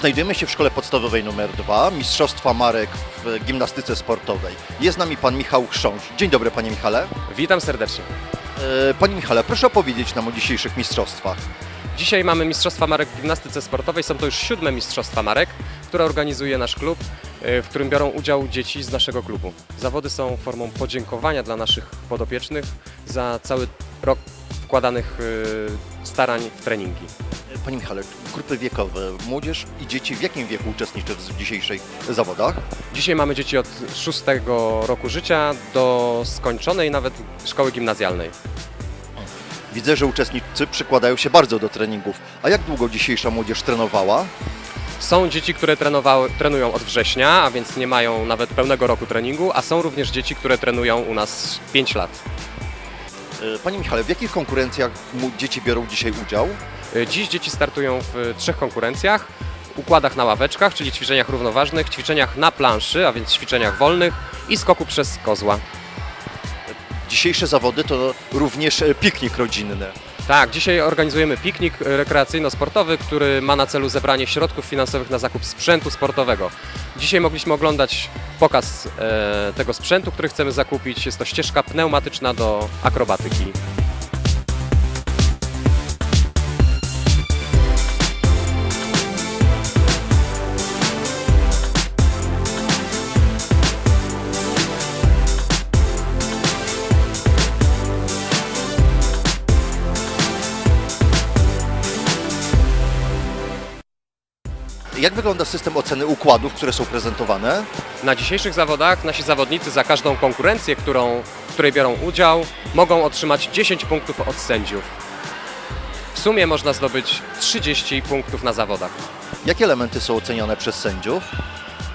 Znajdujemy się w szkole podstawowej nr 2, Mistrzostwa Marek w gimnastyce sportowej. Jest z nami pan Michał Chrząś. Dzień dobry panie Michale. Witam serdecznie. E, Panie Michale, proszę opowiedzieć nam o dzisiejszych mistrzostwach. Dzisiaj mamy Mistrzostwa Marek w gimnastyce sportowej. Są to już siódme Mistrzostwa Marek, które organizuje nasz klub, y, w którym biorą udział dzieci z naszego klubu. Zawody są formą podziękowania dla naszych podopiecznych za cały rok wkładanych y, starań w treningi. Panie Michale, grupy wiekowe, młodzież i dzieci w jakim wieku uczestniczy w dzisiejszych zawodach? Dzisiaj mamy dzieci od szóstego roku życia do skończonej nawet szkoły gimnazjalnej. Widzę, że uczestnicy przykładają się bardzo do treningów. A jak długo dzisiejsza młodzież trenowała? Są dzieci, które trenowały, trenują od września, a więc nie mają nawet pełnego roku treningu, a są również dzieci, które trenują u nas 5 lat. E, Panie Michale, w jakich konkurencjach mu- dzieci biorą dzisiaj udział? Y, Dziś dzieci startują w trzech konkurencjach. Układach na ławeczkach, czyli ćwiczeniach równoważnych, ćwiczeniach na planszy, a więc ćwiczeniach wolnych i skoku przez kozła. Dzisiejsze zawody to również e, piknik rodzinny. Tak, dzisiaj organizujemy piknik rekreacyjno-sportowy, który ma na celu zebranie środków finansowych na zakup sprzętu sportowego. Dzisiaj mogliśmy oglądać pokaz e, tego sprzętu, który chcemy zakupić. Jest to ścieżka pneumatyczna do akrobatyki. Jak wygląda system oceny układów, które są prezentowane? Na dzisiejszych zawodach nasi zawodnicy za każdą konkurencję, którą, w której biorą udział, mogą otrzymać 10 punktów od sędziów. W sumie można zdobyć 30 punktów na zawodach. Jakie elementy są oceniane przez sędziów?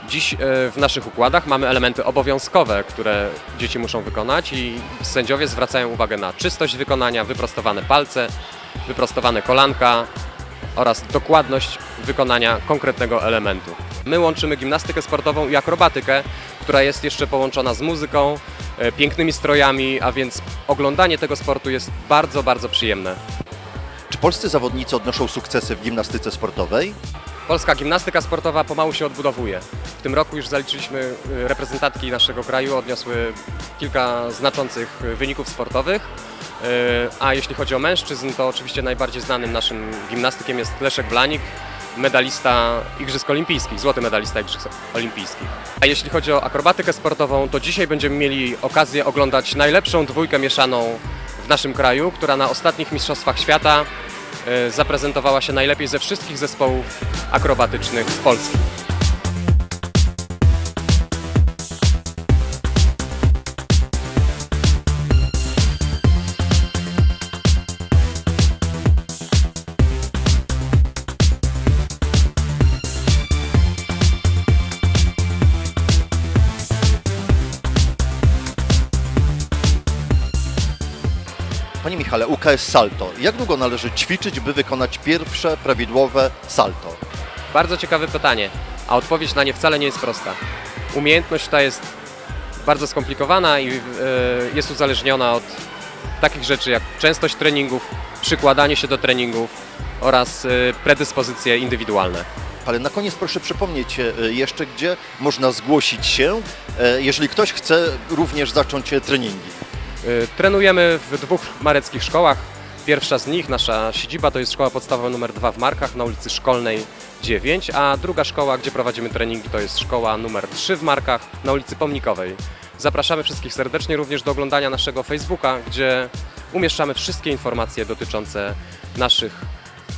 Dziś e, w naszych układach mamy elementy obowiązkowe, które dzieci muszą wykonać i sędziowie zwracają uwagę na czystość wykonania, wyprostowane palce, wyprostowane kolanka oraz dokładność wykonania konkretnego elementu. My łączymy gimnastykę sportową i akrobatykę, która jest jeszcze połączona z muzyką, e, pięknymi strojami, a więc oglądanie tego sportu jest bardzo, bardzo przyjemne. Czy polscy zawodnicy odnoszą sukcesy w gimnastyce sportowej? Polska gimnastyka sportowa pomału się odbudowuje. W tym roku już zaliczyliśmy y, reprezentantki naszego kraju, odniosły kilka znaczących y, wyników sportowych. Y, A jeśli chodzi o mężczyzn, to oczywiście najbardziej znanym naszym gimnastykiem jest Leszek Blanik, medalista Igrzysk Olimpijskich, złoty medalista Igrzysk Olimpijskich. A jeśli chodzi o akrobatykę sportową, to dzisiaj będziemy mieli okazję oglądać najlepszą dwójkę mieszaną w naszym kraju, która na ostatnich Mistrzostwach Świata zaprezentowała się najlepiej ze wszystkich zespołów akrobatycznych z Polski. Michale, UKS Salto. Jak długo należy ćwiczyć, by wykonać pierwsze prawidłowe salto? Bardzo ciekawe pytanie, a odpowiedź na nie wcale nie jest prosta. Umiejętność ta jest bardzo skomplikowana i e, jest uzależniona od takich rzeczy jak częstość treningów, przykładanie się do treningów oraz e, predyspozycje indywidualne. Ale na koniec proszę przypomnieć e, jeszcze, gdzie można zgłosić się, jeżeli ktoś chce również zacząć treningi. Y, Trenujemy w dwóch mareckich szkołach. Pierwsza z nich, nasza siedziba, to jest szkoła podstawowa numer 2 w Markach na ulicy Szkolnej 9, a druga szkoła, gdzie prowadzimy treningi, to jest szkoła numer 3 w Markach na ulicy Pomnikowej. Zapraszamy wszystkich serdecznie również do oglądania naszego Facebooka, gdzie umieszczamy wszystkie informacje dotyczące naszych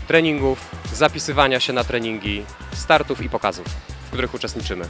treningów, zapisywania się na treningi, startów i pokazów, w których uczestniczymy.